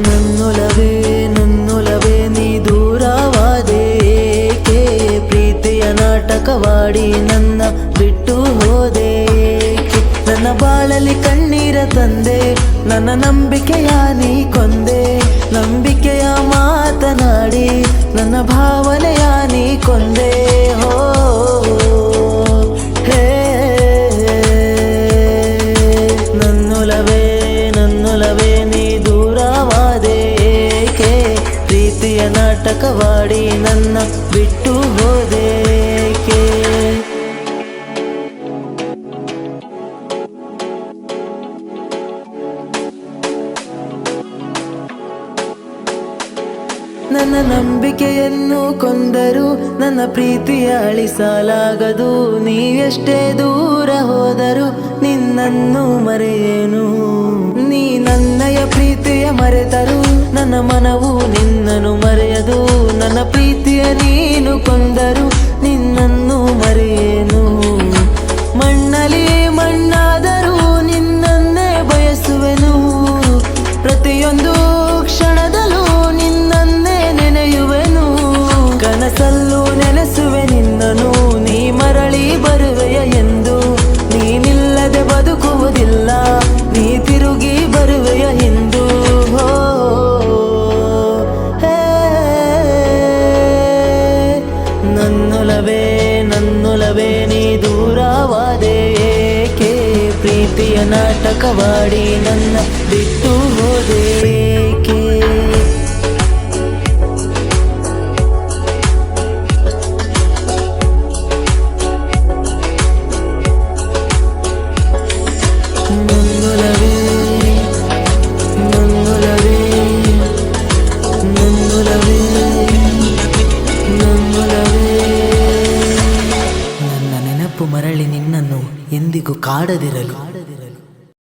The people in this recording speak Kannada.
ನನ್ನೊಲವೇ ನನ್ನೊಲವೇ ನೀ ದೂರವಾದೇಕೆ ಪ್ರೀತಿಯ ನಾಟಕವಾಡಿ ನನ್ನ ಬಿಟ್ಟು ಹೋದೆ? ನನ್ನ ಬಾಳಲಿ ಕಣ್ಣೀರ ತಂದೆ? ನನ್ನ ನಂಬಿಕೆಯ ನೀ ಕೊಂದೆ? ನಂಬಿಕೆಯ ಮಾತನಾಡಿ ನನ್ನ ಭಾವನೆಯ ನಾಟಕವಾಡಿ ನನ್ನ ಬಿಟ್ಟು ಹೋದೇಕೆ? ನನ್ನ ನಂಬಿಕೆಯನ್ನು ಕೊಂದರು ನನ್ನ ಪ್ರೀತಿಯ ಅಳಿಸಲಾಗದು. ನೀ ಎಷ್ಟೇ ದೂರ ಹೋದರು ನಿನ್ನನ್ನು ಮರೆಯೇನು. ನೀ ನನ್ನಯ ಪ್ರೀತಿಯ ಮರೆತರು ನನ್ನ ಪ್ರೀತಿಯ ನೀನು ಕೊಂದರು ನನ್ನೊಲವೇ ನೀ ನೀ ದೂರವಾದೇಕೆ ಪ್ರೀತಿಯ ನಾಟಕವಾಡಿ ನನ್ನ ಬಿಟ್ಟು ಹೋದೇಕೆ ಮರಳಿ ನಿನ್ನನ್ನು ಎಂದಿಗೂ ಕಾಡದಿರಲು.